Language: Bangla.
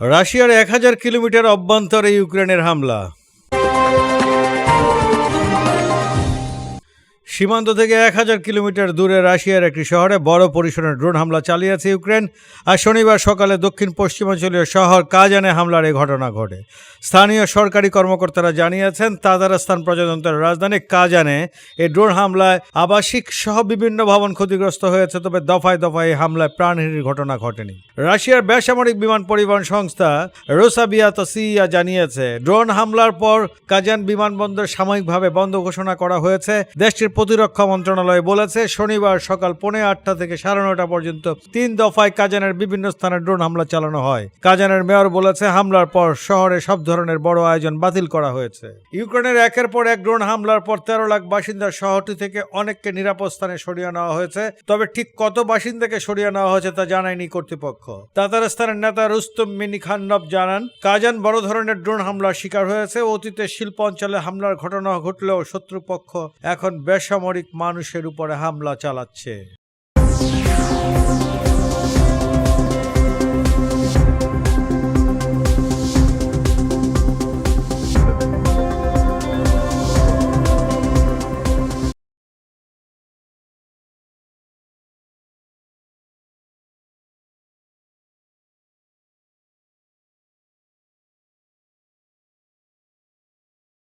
রাশিয়ার এক হাজার কিলোমিটার অভ্যন্তরে ইউক্রেনের হামলা। সীমান্ত থেকে এক হাজার কিলোমিটার দূরে রাশিয়ার একটি শহরে বড় পরিসরের ড্রোন হামলা চালিয়েছে ইউক্রেন, আর শনিবার সকালে দক্ষিণ পশ্চিমাঞ্চলীয় শহর কাজানে হামলার এই ঘটনা ঘটে। স্থানীয় সরকারি কর্মকর্তারা জানিয়েছেন, তাজারস্তান প্রজাতন্ত্রের রাজধানী কাজানে এই ড্রোন হামলায় আবাসিক সহ বিভিন্ন ভবন ক্ষতিগ্রস্ত হয়েছে, তবে দফায় দফায় এই হামলায় প্রাণহানির ঘটনা ঘটেনি। রাশিয়ার বেসামরিক বিমান পরিবহন সংস্থা রোসাবিয়াত সিয়া জানিয়েছে, ড্রোন হামলার পর কাজান বিমানবন্দর সাময়িকভাবে বন্ধ ঘোষণা করা হয়েছে। দেশটির প্রতিরক্ষা মন্ত্রণালয় বলেছে, শনিবার সকাল পৌনে আটটা থেকে সাড়ে নটা পর্যন্ত তিন দফায় কাজানের বিভিন্ন স্থানে ড্রোন হামলা চালানো হয়। কাজানের মেয়র বলেছে, হামলার পর শহরে সব ধরনের বড় আয়োজন বাতিল করা হয়েছে। ইউক্রেনের একের পর এক ড্রোন হামলার পর তেরো লাখ বাসিন্দা শহরটি থেকে অনেককে নিরাপদ স্থানে সরিয়ে নেওয়া হয়েছে। তবে ঠিক কত বাসিন্দাকে সরিয়ে নেওয়া হয়েছে তা জানায়নি কর্তৃপক্ষ। তাতারস্তানের নেতা রুস্তম মিনি খান্নব জানান, কাজান বড় ধরনের ড্রোন হামলার শিকার হয়েছে, অতীতে শিল্প অঞ্চলে হামলার ঘটনা ঘটলেও শত্রুপক্ষ এখন বেসামরিক মানুষের উপরে হামলা চালাচ্ছে।